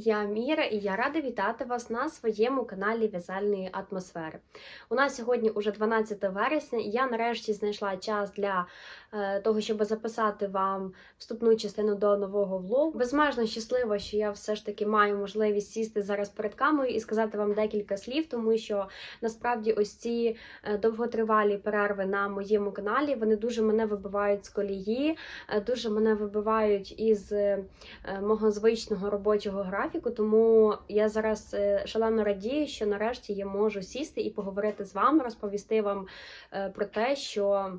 Я Міра і я рада вітати вас на своєму каналі В'язальної атмосфери. У нас сьогодні уже 12 вересня, і я нарешті знайшла час для е, того, щоб записати вам вступну частину до нового влогу. Безмежно щаслива, що я все ж таки маю можливість сісти зараз перед камерою і сказати вам декілька слів, тому що насправді ось ці е, довготривалі перерви на моєму каналі вони дуже мене вибивають з колії, е, дуже мене вибивають із мого звичного робочого графіку. Тому я зараз е, шалено радію, що нарешті я можу сісти і поговорити з вами, розповісти вам е, про те, що.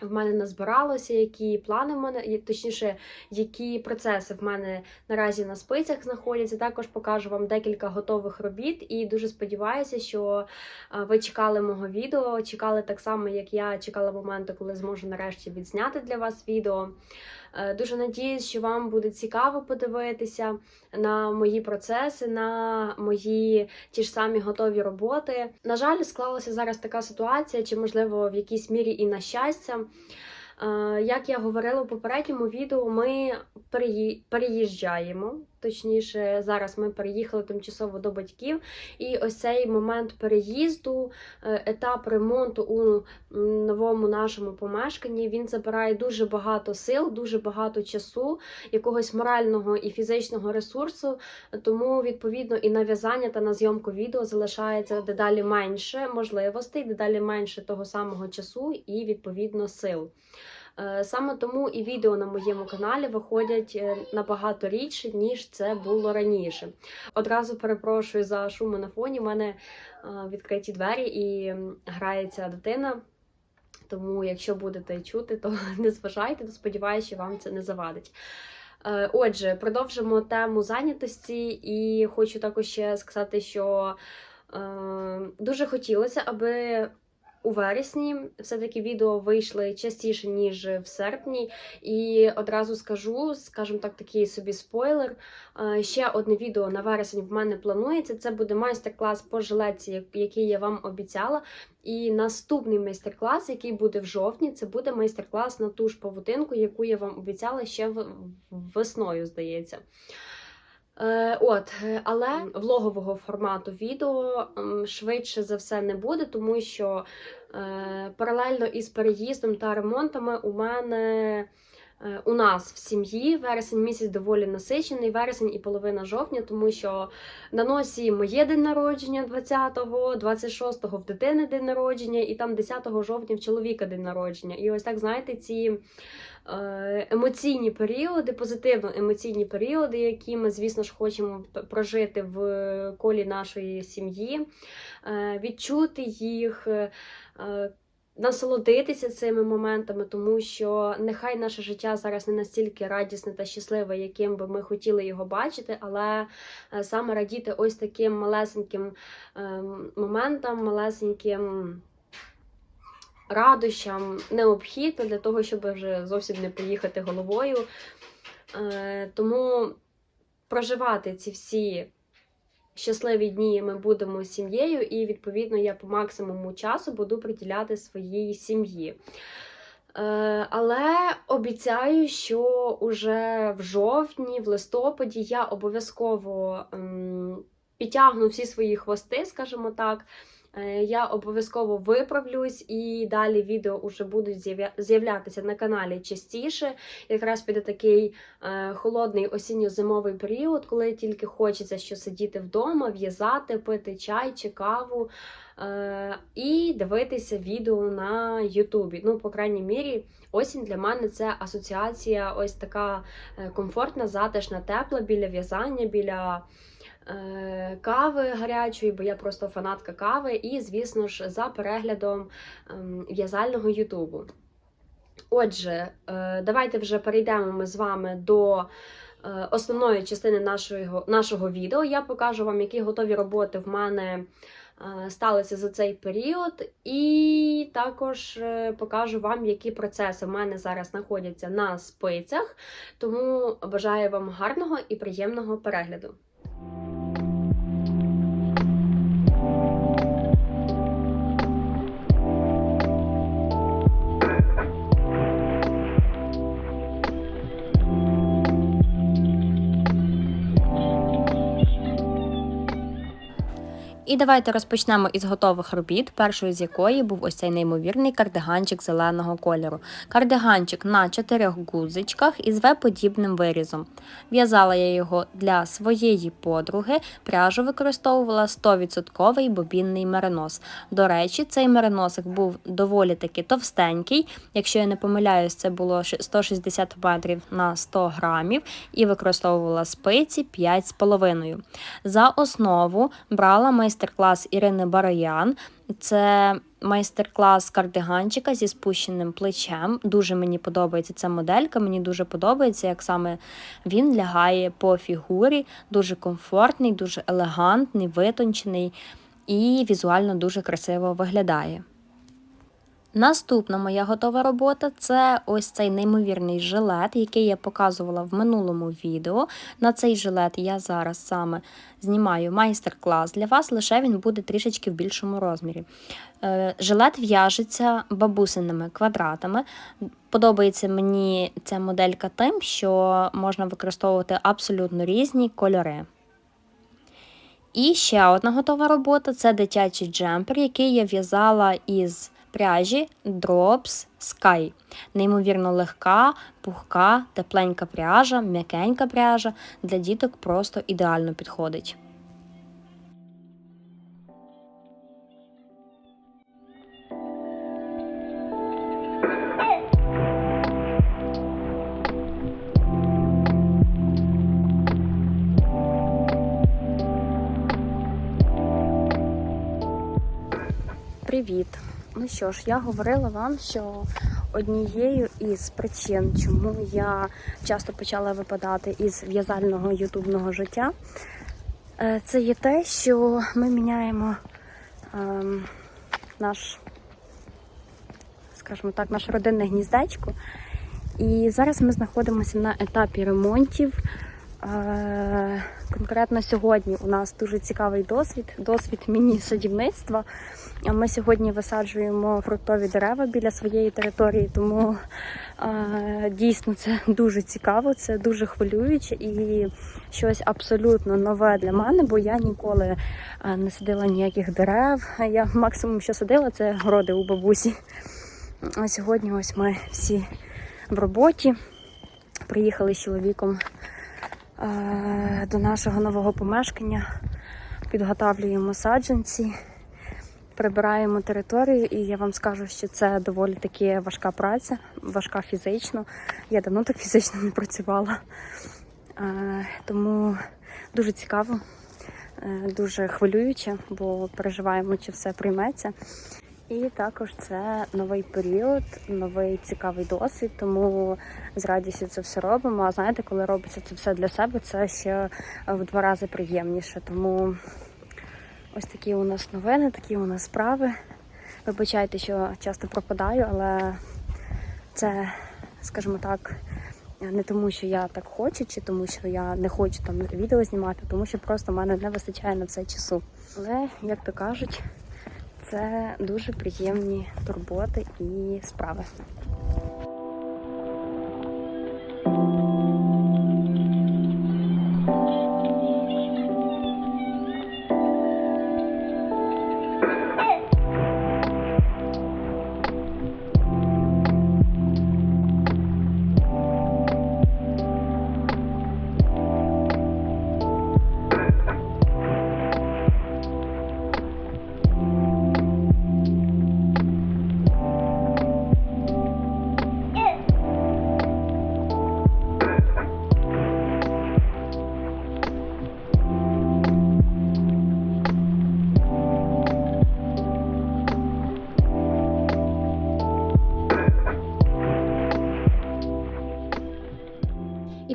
В мене назбиралося, які плани в мене, точніше, які процеси в мене наразі на спицях знаходяться. Також покажу вам декілька готових робіт, і дуже сподіваюся, що е, ви чекали мого відео, чекали так само, як я чекала моменту, коли зможу нарешті відзняти для вас відео. Е, Дуже надіюсь, що вам буде цікаво подивитися на мої процеси, на мої ті ж самі готові роботи. На жаль, склалася зараз така ситуація, чи можливо в якійсь мірі і на щастя. Е, Як я говорила у попередньому відео, ми переїжджаємо. Точніше, зараз ми переїхали тимчасово до батьків, і ось цей момент переїзду, е, етап ремонту у новому нашому помешканні він забирає дуже багато сил, дуже багато часу, якогось морального і фізичного ресурсу. Тому, відповідно, і на в'язання та на зйомку відео залишається дедалі менше можливостей, дедалі менше того самого часу і відповідно сил. Е, Саме тому і відео на моєму каналі виходять е, набагато рідше, ніж це було раніше. Одразу перепрошую за шуми на фоні. У мене е, відкриті двері і грається дитина. Тому, якщо будете чути, то не зважайте, то сподіваюся, що вам це не завадить. Отже, продовжимо тему зайнятості, і хочу також ще сказати, що дуже хотілося, аби у вересні все-таки відео вийшли частіше, ніж в серпні. І одразу скажу, скажімо так, такий собі спойлер. Ще одне відео на вересень в мене планується. Це буде майстер-клас по жилетці, який я вам обіцяла. І наступний майстер-клас, який буде в жовтні, це буде майстер-клас на ту ж павутинку, яку я вам обіцяла ще весною, здається. Е, От, але влогового формату відео швидше за все не буде, тому що паралельно із переїздом та ремонтами у мене. Е, У нас в сім'ї вересень місяць доволі насичений, вересень і половина жовтня, тому що на носі моє день народження 20-го, 26-го в дитини день народження, і там 10 жовтня в чоловіка день народження. І ось так, знаєте, ці е, емоційні періоди, позитивно емоційні періоди, які ми, звісно ж, хочемо прожити в колі нашої сім'ї, е, відчути їх. Насолодитися цими моментами, тому що нехай наше життя зараз не настільки радісне та щасливе, яким би ми хотіли його бачити, але е, саме радіти ось таким малесеньким ем, моментам, малесеньким радощам необхідно для того, щоб вже зовсім не поїхати головою. Е, Тому проживати ці всі щасливі дні ми будемо сім'єю, і, відповідно, я по максимуму часу буду приділяти своїй сім'ї. Е, Але обіцяю, що уже в жовтні, в листопаді я обов'язково ем, підтягну всі свої хвости, скажімо так. Е, Я обов'язково виправлюсь, і далі відео вже будуть з'являтися на каналі частіше. Якраз піде такий е, холодний осінньо-зимовий період, коли тільки хочеться що сидіти вдома, в'язати, пити чай чи каву е, і дивитися відео на Ютубі. Ну, по крайній мірі, осінь для мене це асоціація, ось така комфортна, затишна, тепла біля в'язання, біля. Е, Кави гарячої, бо я просто фанатка кави, і, звісно ж, за переглядом ем, в'язального Ютубу. Отже, е, давайте вже перейдемо ми з вами до е, основної частини нашого, нашого відео. Я покажу вам, які готові роботи в мене сталися за цей період, і також покажу вам, які процеси в мене зараз знаходяться на спицях. Тому бажаю вам гарного і приємного перегляду. І давайте розпочнемо із готових робіт, першою з якої був ось цей неймовірний кардиганчик зеленого кольору. Кардиганчик на чотирьох гудзичках із В-подібним вирізом. В'язала я його для своєї подруги, пряжу використовувала 100% бобінний меринос. До речі, цей мериносик був доволі таки товстенький. Якщо я не помиляюсь, це було 160 метрів на 100 грамів і використовувала спиці 5,5. За основу брала майстер-клас Ірини Бароян. Це майстер-клас кардиганчика зі спущеним плечем. Дуже мені подобається ця моделька. Мені дуже подобається, як саме він лягає по фігурі. Дуже комфортний, дуже елегантний, витончений і візуально дуже красиво виглядає. Наступна моя готова робота це ось цей неймовірний жилет, який я показувала в минулому відео. На цей жилет я зараз саме знімаю майстер-клас для вас, лише він буде трішечки в більшому розмірі. Е, Жилет в'яжеться бабусиними квадратами. Подобається мені ця моделька тим, що можна використовувати абсолютно різні кольори. І ще одна готова робота це дитячий джемпер, який я в'язала із пряжі Drops Sky. Неймовірно легка, пухка, тепленька пряжа, м'якенька пряжа. Для діток просто ідеально підходить. Привіт! Що ж, я говорила вам, що однією із причин, чому я часто почала випадати із в'язального ютубного життя, е, це є те, що ми міняємо ем, наш, скажімо так, наше родинне гніздечко. І зараз ми знаходимося на етапі ремонтів. Конкретно сьогодні у нас дуже цікавий досвід, досвід міні-садівництва. Ми сьогодні висаджуємо фруктові дерева біля своєї території, тому дійсно це дуже цікаво, це дуже хвилююче і щось абсолютно нове для мене, бо я ніколи не садила ніяких дерев. Я максимум, що садила, це городи у бабусі. А сьогодні ось ми всі в роботі. Приїхали з чоловіком до нашого нового помешкання, підготавлюємо саджанці, прибираємо територію, і я вам скажу, що це доволі таки важка праця, важка фізично. Я давно так фізично не працювала. Е, тому дуже цікаво, е, дуже хвилююче, бо переживаємо, чи все прийметься. І також це новий період, новий цікавий досвід, тому з радістю це все робимо. А знаєте, коли робиться це все для себе, це ще в два рази приємніше. Тому ось такі у нас новини, такі у нас справи. Вибачайте, що часто пропадаю, але це, скажімо так, не тому, що я так хочу, чи тому, що я не хочу там відео знімати, тому що просто в мене не вистачає на це часу. Але, як то кажуть, це дуже приємні турботи і справи.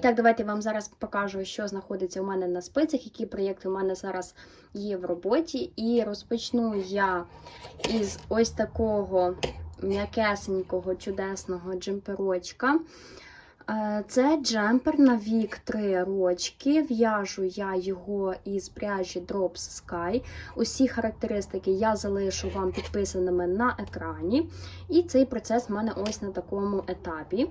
Так, давайте я вам зараз покажу, що знаходиться у мене на спицях, які проєкти у мене зараз є в роботі. І розпочну я із ось такого м'якесенького, чудесного джемперочка. Е, Це джемпер на вік 3 рочки. В'яжу я його із пряжі Drops Sky. Усі характеристики я залишу вам підписаними на екрані. І цей процес в мене ось на такому етапі.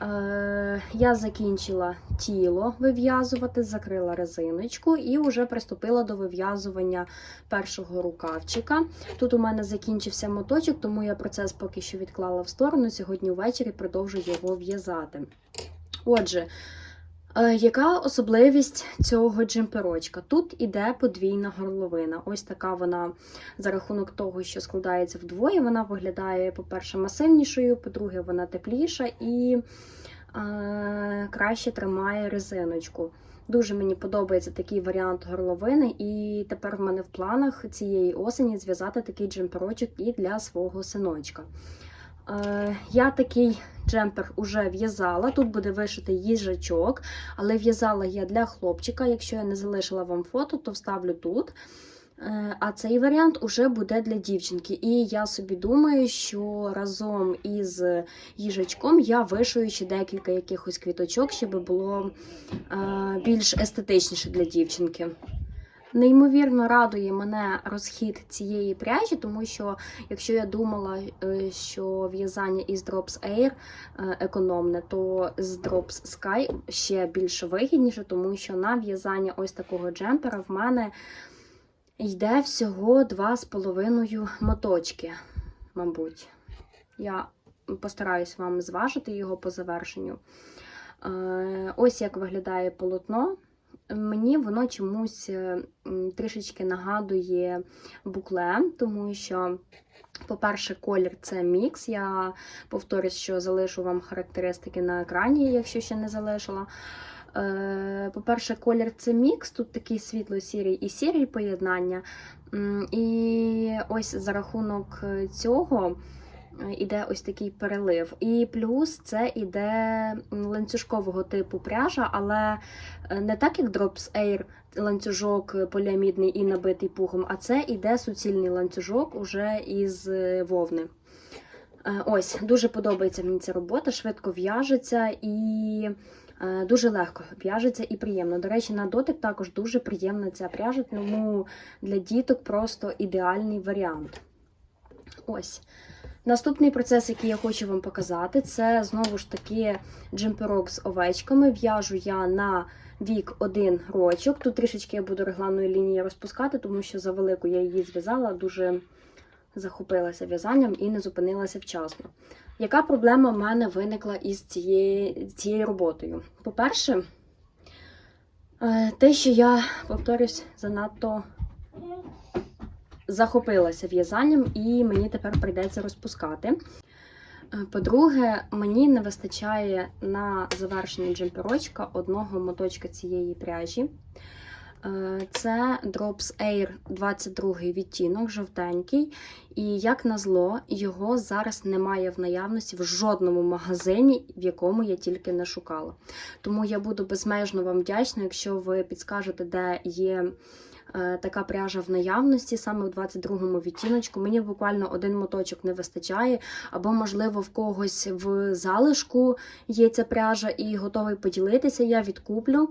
Е, я закінчила тіло вив'язувати, закрила резиночку і вже приступила до вив'язування першого рукавчика. Тут у мене закінчився моточок, тому я процес поки що відклала в сторону. Сьогодні ввечері продовжу його в'язати. Отже, яка особливість цього джемперочка? Тут іде подвійна горловина. Ось така вона за рахунок того, що складається вдвоє, вона виглядає, по-перше, масивнішою, по-друге, вона тепліша і е, краще тримає резиночку. Дуже мені подобається такий варіант горловини, і тепер в мене в планах цієї осені зв'язати такий джемперочок і для свого синочка. Е, я такий джемпер уже в'язала. Тут буде вишитий їжачок, але в'язала я для хлопчика. Якщо я не залишила вам фото, то вставлю тут. Е, А цей варіант уже буде для дівчинки. І я собі думаю, що разом із їжачком я вишию ще декілька якихось квіточок, щоб було е, більш естетичніше для дівчинки. Неймовірно радує мене розхід цієї пряжі, тому що якщо я думала, е, що в'язання із Drops Air е, економне, то з Drops Sky ще більш вигідніше, тому що на в'язання ось такого джемпера в мене йде всього 2,5 моточки, мабуть. Я постараюсь вам зважити його по завершенню. Е, Ось як виглядає полотно. Мені воно чомусь е, трішечки нагадує букле, тому що, по-перше, колір це мікс. Я повторюсь, що залишу вам характеристики на екрані, якщо ще не залишила. Е, По-перше, колір це мікс, тут такий світло-сірий і сірий поєднання. І ось за рахунок е, цього іде ось такий перелив. І плюс це іде ланцюжкового типу пряжа, але е, не так, як Drops Air ланцюжок е, поліамідний і набитий пухом, а це іде суцільний ланцюжок уже із е, вовни. Ось, дуже подобається мені ця робота, швидко в'яжеться і дуже легко в'яжеться і приємно. До речі, на дотик також дуже приємна ця пряжа, тому для діток просто ідеальний варіант. Ось. Наступний процес, який я хочу вам показати, це знову ж таки джемперок з овечками. В'яжу я на вік один рочок. Тут трішечки я буду регланною лінією розпускати, тому що за велику я її зв'язала, дуже захопилася в'язанням і не зупинилася вчасно. Яка проблема в мене виникла із цією, цією роботою? По-перше, е, те, що я, повторюсь, занадто захопилася в'язанням, і мені тепер прийдеться розпускати. Е, По-друге, мені не вистачає на завершення джемперочка одного моточка цієї пряжі. Е, Це Drops Air 22 відтінок, жовтенький. І як назло, його зараз немає в наявності в жодному магазині, в якому я тільки не шукала. Тому я буду безмежно вам вдячна, якщо ви підскажете, де є така пряжа в наявності, саме в 22-му відтіночку. Мені буквально один моточок не вистачає, або, можливо, в когось в залишку є ця пряжа і готовий поділитися. Я відкуплю,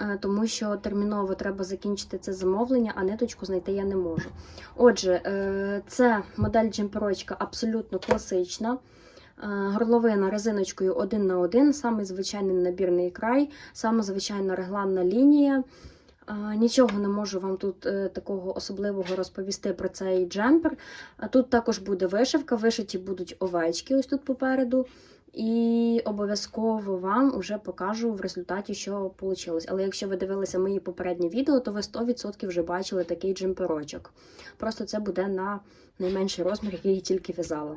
е, тому що терміново треба закінчити це замовлення, а ниточку знайти я не можу. Отже, е, це модель джемперочка абсолютно класична. Е, Горловина резиночкою 1 на 1, саме звичайний набірний край, саме звичайна регланна лінія. Нічого не можу вам тут е, такого особливого розповісти про цей джемпер. Тут також буде вишивка, вишиті будуть овечки ось тут попереду. І обов'язково вам вже покажу в результаті, що вийшло. Але якщо ви дивилися мої попередні відео, то ви 100% вже бачили такий джемперочок. Просто це буде на найменший розмір, який тільки в'язала.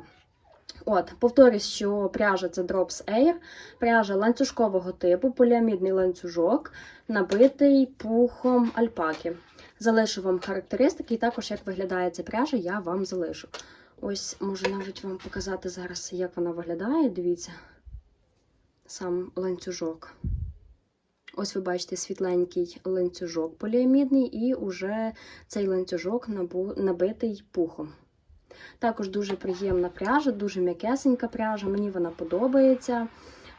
От, повторюсь, що пряжа це Drops Air, пряжа ланцюжкового типу, поліамідний ланцюжок, набитий пухом альпаки. Залишу вам характеристики, і також як виглядає ця пряжа, я вам залишу. Ось можу навіть вам показати зараз, як вона виглядає. Дивіться, сам ланцюжок. Ось ви бачите світленький ланцюжок поліамідний, і уже цей ланцюжок набитий пухом. Також дуже приємна пряжа, дуже м'якесенька пряжа, мені вона подобається.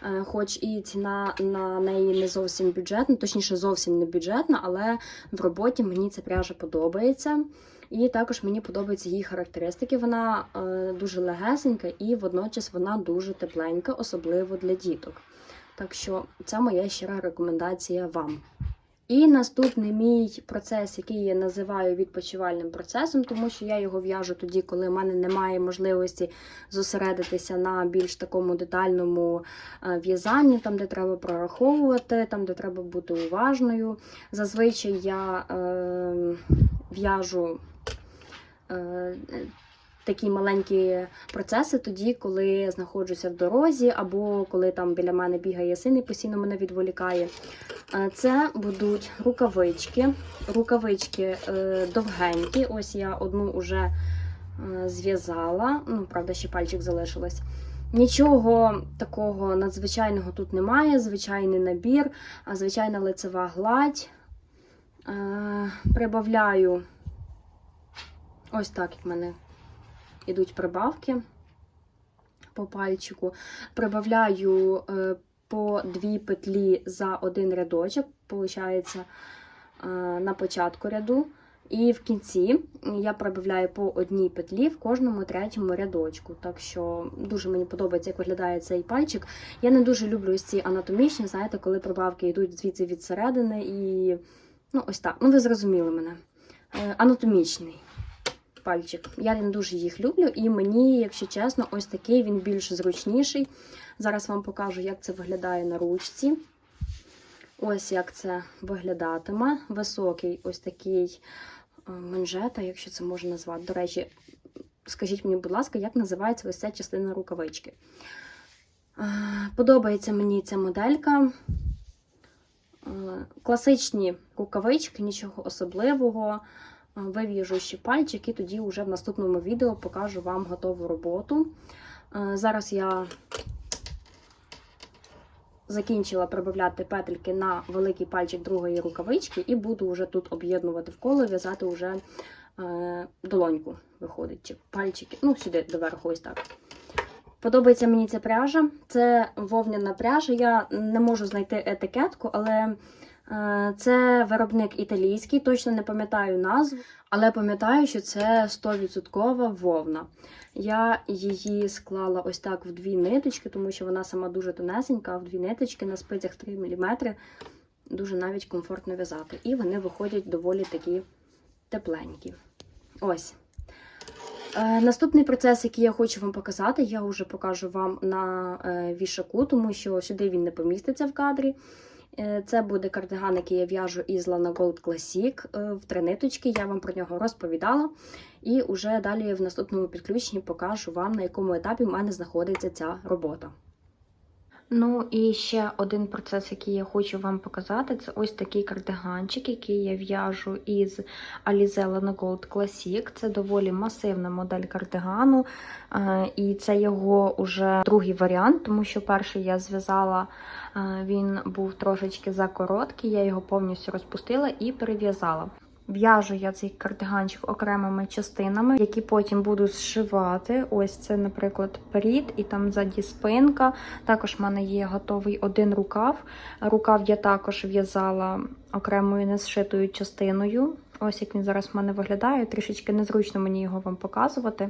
Е, Хоч і ціна на неї не зовсім бюджетна, точніше, зовсім не бюджетна, але в роботі мені ця пряжа подобається. І також мені подобаються її характеристики. Вона е, дуже легесенька і водночас вона дуже тепленька, особливо для діток. Так що це моя щира рекомендація вам. І наступний мій процес, який я називаю відпочивальним процесом, тому що я його в'яжу тоді, коли в мене немає можливості зосередитися на більш такому детальному е, в'язанні, там, де треба прораховувати, там, де треба бути уважною. Зазвичай я е, в'яжу. Е, Такі маленькі процеси тоді, коли знаходжуся в дорозі, або коли там біля мене бігає син і постійно мене відволікає. Це будуть рукавички. Рукавички е, довгенькі. Ось я одну вже е, зв'язала. Ну, правда, ще пальчик залишилось. Нічого такого надзвичайного тут немає. Звичайний набір, звичайна лицева гладь. Е, Прибавляю ось так, як в мене ідуть прибавки по пальчику. Прибавляю е, по дві петлі за один рядочок, виходить, е, на початку ряду. І в кінці я прибавляю по одній петлі в кожному третьому рядочку. Так що дуже мені подобається, як виглядає цей пальчик. Я не дуже люблю ось ці анатомічні, знаєте, коли прибавки йдуть звідси від середини і ну, ось так. Ну, ви зрозуміли мене. Е, Анатомічний пальчик. Я не дуже їх люблю, і мені, якщо чесно, ось такий він більш зручніший. Зараз вам покажу, як це виглядає на ручці. Ось як це виглядатиме. Високий ось такий е, манжета, якщо це можна назвати. До речі, скажіть мені, будь ласка, як називається ось ця частина рукавички. Е, Подобається мені ця моделька. Е, Класичні рукавички, нічого особливого вив'яжу ще пальчик і тоді вже в наступному відео покажу вам готову роботу. Е, Зараз я закінчила прибавляти петельки на великий пальчик другої рукавички і буду вже тут об'єднувати в коло, в'язати вже е, долоньку, виходить, чи пальчики, ну, сюди доверху ось так. Подобається мені ця пряжа. Це вовняна пряжа. Я не можу знайти етикетку, але Е, Це виробник італійський, точно не пам'ятаю назву, але пам'ятаю, що це 100% вовна. Я її склала ось так в дві ниточки, тому що вона сама дуже тонесенька, а в дві ниточки на спицях 3 мм дуже навіть комфортно в'язати. І вони виходять доволі такі тепленькі. Ось. Е, Наступний процес, який я хочу вам показати, я вже покажу вам на е, вішаку, тому що сюди він не поміститься в кадрі. Е, Це буде кардиган, який я в'яжу із Lana Gold Classic е, в три ниточки. Я вам про нього розповідала. І вже далі в наступному підключенні покажу вам, на якому етапі в мене знаходиться ця робота. Ну і ще один процес, який я хочу вам показати, це ось такий кардиганчик, який я в'яжу із Alize Lana Gold Classic. Це доволі масивна модель кардигану, е, і це його уже другий варіант, тому що перший я зв'язала, е, він був трошечки закороткий, я його повністю розпустила і перев'язала. В'яжу я цей кардиганчик окремими частинами, які потім буду зшивати. Ось це, наприклад, перід, і там ззаді спинка. Також в мене є готовий один рукав. Рукав я також в'язала окремою незшитою частиною. Ось як він зараз в мене виглядає. Трішечки незручно мені його вам показувати.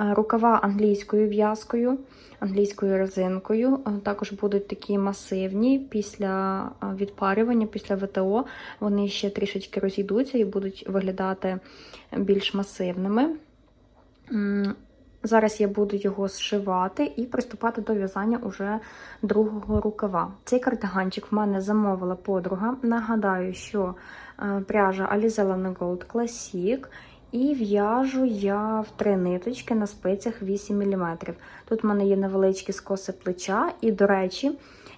Е, Рукава англійською в'язкою, англійською резинкою. Е, Також будуть такі масивні після е, відпарювання, після ВТО. Вони ще трішечки розійдуться і будуть виглядати більш масивними. Зараз я буду його зшивати і приступати до в'язання уже другого рукава. Цей кардиганчик в мене замовила подруга. Нагадаю, що пряжа Alize Lana Gold Classic. І в'яжу я в три ниточки на спицях 8 мм. Тут в мене є невеличкі скоси плеча, і, до речі,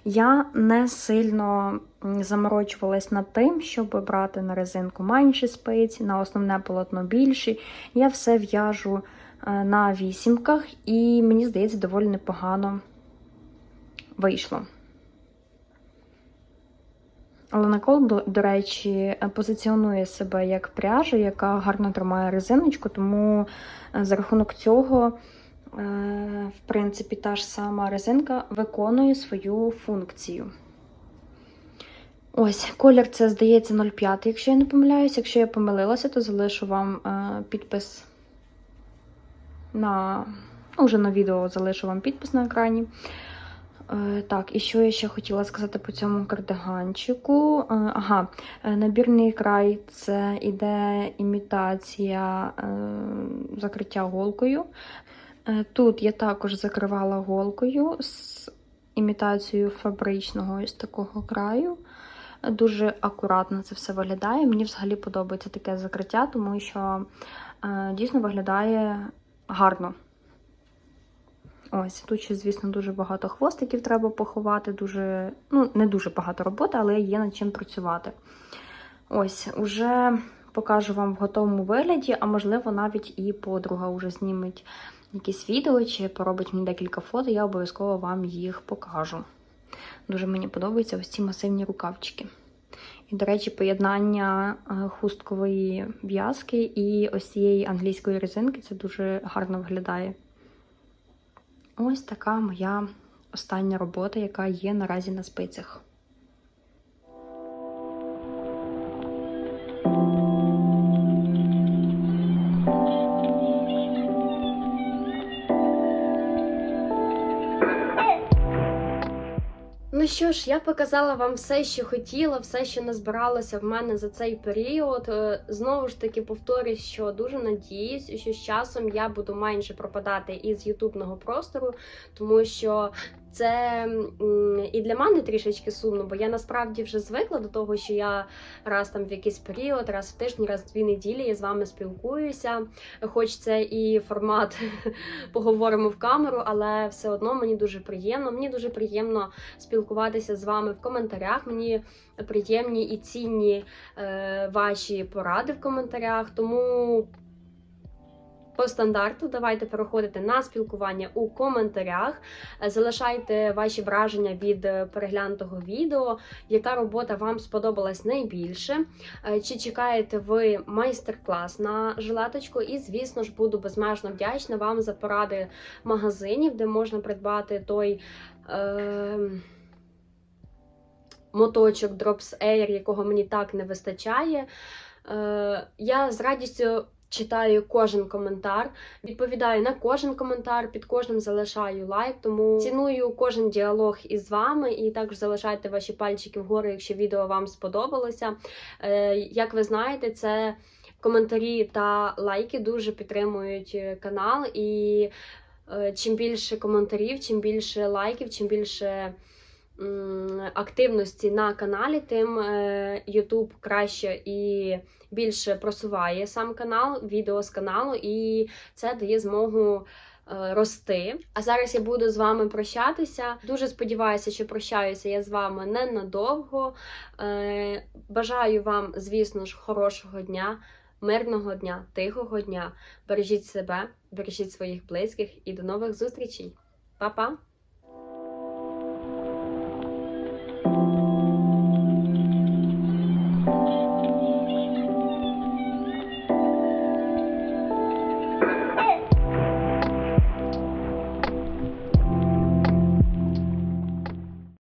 я не сильно заморочувалась над тим, щоб брати на резинку менші спиці, на основне полотно більші. Я все в'яжу е, на вісімках, і мені здається, доволі непогано вийшло. Ленакол, до, до речі, позиціонує себе як пряжа, яка гарно тримає резиночку, тому е, за рахунок цього, е, в принципі, та ж сама резинка виконує свою функцію. Ось, колір це, здається, 0,5, якщо я не помиляюсь. Якщо я помилилася, то залишу вам е, підпис на. Ну, вже на відео залишу вам підпис на екрані. Е, так, і що я ще хотіла сказати по цьому кардиганчику? Е, ага, е, набірний край це іде імітація закриття голкою. Тут я також закривала голкою з імітацією фабричного ось такого краю. Дуже акуратно це все виглядає. Мені взагалі подобається таке закриття, тому що дійсно виглядає гарно. Ось, тут ще, звісно, дуже багато хвостиків треба поховати, дуже, ну, не дуже багато роботи, але є над чим працювати. Ось, уже покажу вам в готовому вигляді, а можливо, навіть і подруга вже зніметь якісь відео чи поробить мені декілька фото, я обов'язково вам їх покажу. Дуже мені подобаються ось ці масивні рукавчики. І, до речі, поєднання е, хусткової в'язки і ось цієї англійської резинки це дуже гарно виглядає. Ось така моя остання робота, яка є наразі на спицях. Ну що ж, я показала вам все, що хотіла, все, що назбиралося в мене за цей період. Е, Знову ж таки, повторюсь, що дуже надіюсь, що з часом я буду менше пропадати із ютубного простору, тому що це і для мене трішечки сумно, бо я насправді вже звикла до того, що я раз там в якийсь період, раз в тиждень, раз в дві неділі я з вами спілкуюся. Хоч це і формат поговоримо в камеру, але все одно мені дуже приємно. Мені дуже приємно спілкуватися з вами в коментарях. Мені приємні і цінні е, ваші поради в коментарях. Тому по стандарту давайте переходити на спілкування у коментарях. Е, Залишайте ваші враження від е, переглянутого відео, яка робота вам сподобалась найбільше. Е, Чи чекаєте ви майстер-клас на жилеточку? І, звісно ж, буду безмежно вдячна вам за поради магазинів, де можна придбати той. Е- Моточок Drops Air, якого мені так не вистачає. Я з радістю читаю кожен коментар, відповідаю на кожен коментар, під кожним залишаю лайк. Тому ціную кожен діалог із вами і також залишайте ваші пальчики вгору, якщо відео вам сподобалося. Е, Як ви знаєте, це коментарі та лайки дуже підтримують е, канал. І е, чим більше коментарів, чим більше лайків, чим більше активності на каналі, тим е, YouTube краще і більше просуває сам канал, відео з каналу, і це дає змогу. е, Рости. А зараз я буду з вами прощатися. Дуже сподіваюся, що прощаюся я з вами ненадовго. Е, Бажаю вам, звісно ж, хорошого дня, мирного дня, тихого дня. Бережіть себе, бережіть своїх близьких і до нових зустрічей. Па-па!